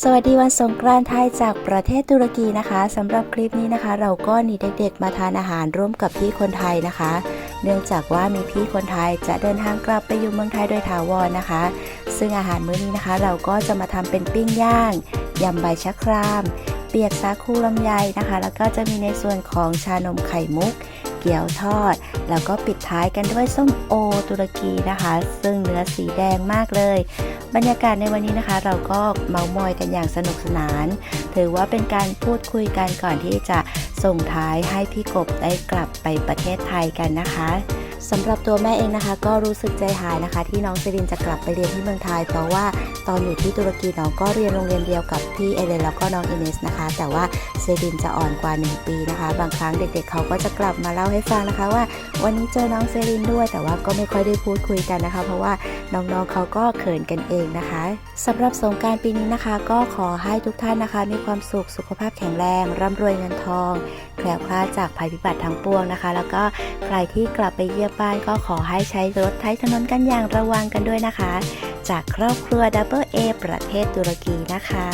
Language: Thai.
สวัสดีวันสงกรานต์ไทยจากประเทศตุรกีนะคะสำหรับคลิปนี้นะคะ เราก็หนีเด็กๆมาทานอาหารร่วมกับพี่คนไทยนะคะ เนื่องจากว่ามีพี่คนไทยจะเดินทางกลับไปอยู่เมืองไทยโดยถาวรนะคะ ซึ่งอาหารมื้อนี้นะคะ เราก็จะมาทำเป็นปิ้งย่างยำใบชะคราม เปียกสาคูลำไยนะคะ แล้วก็จะมีในส่วนของชานมไข่มุก เกี๊ยวทอด แล้วก็ปิดท้ายกันด้วยส้มโอตุรกีนะคะ ซึ่งเนื้อสีแดงมากเลย บรรยากาศในวันนี้นะคะ เราก็เมามอยกันอย่างสนุกสนาน ถือว่าเป็นการพูดคุยกันก่อนที่จะส่งท้ายให้พี่กบได้กลับไปประเทศไทยกันนะคะ สำหรับตัวแม่เองนะคะ ก็รู้สึกใจหายนะคะ ที่น้องเซรินจะกลับไปเรียนที่เมืองไทย เพราะว่าตอนอยู่ที่ตุรกีน้องก็เรียนโรงเรียนเดียวกับพี่เอเลนแล้วก็น้องอินเนสนะคะ แต่ว่าเซรินจะอ่อนกว่า 1 ปีนะคะ บางครั้งเด็กๆเขาก็จะกลับมาเล่าให้ฟังนะคะ ว่าวันนี้เจอน้องเซรินด้วย แต่ว่าก็ไม่ค่อยได้พูดคุยกันนะคะ เพราะว่าน้องๆเขาก็เขินกันเองนะคะสำหรับสงการปีนี้นะคะ ก็ขอให้ทุกท่านนะคะ มีความสุขสุขภาพแข็งแรงร่ำรวยเงินทองแคล้วคลาดจากภัยพิบัติทั้งปวงนะคะ แล้วก็ใครที่กลับไปเยี่ยมบ้านก็ขอให้ใช้รถใช้ถนนกันอย่างระวังกันด้วยนะคะ จากครอบครัว Double A ประเทศตุรกีนะคะ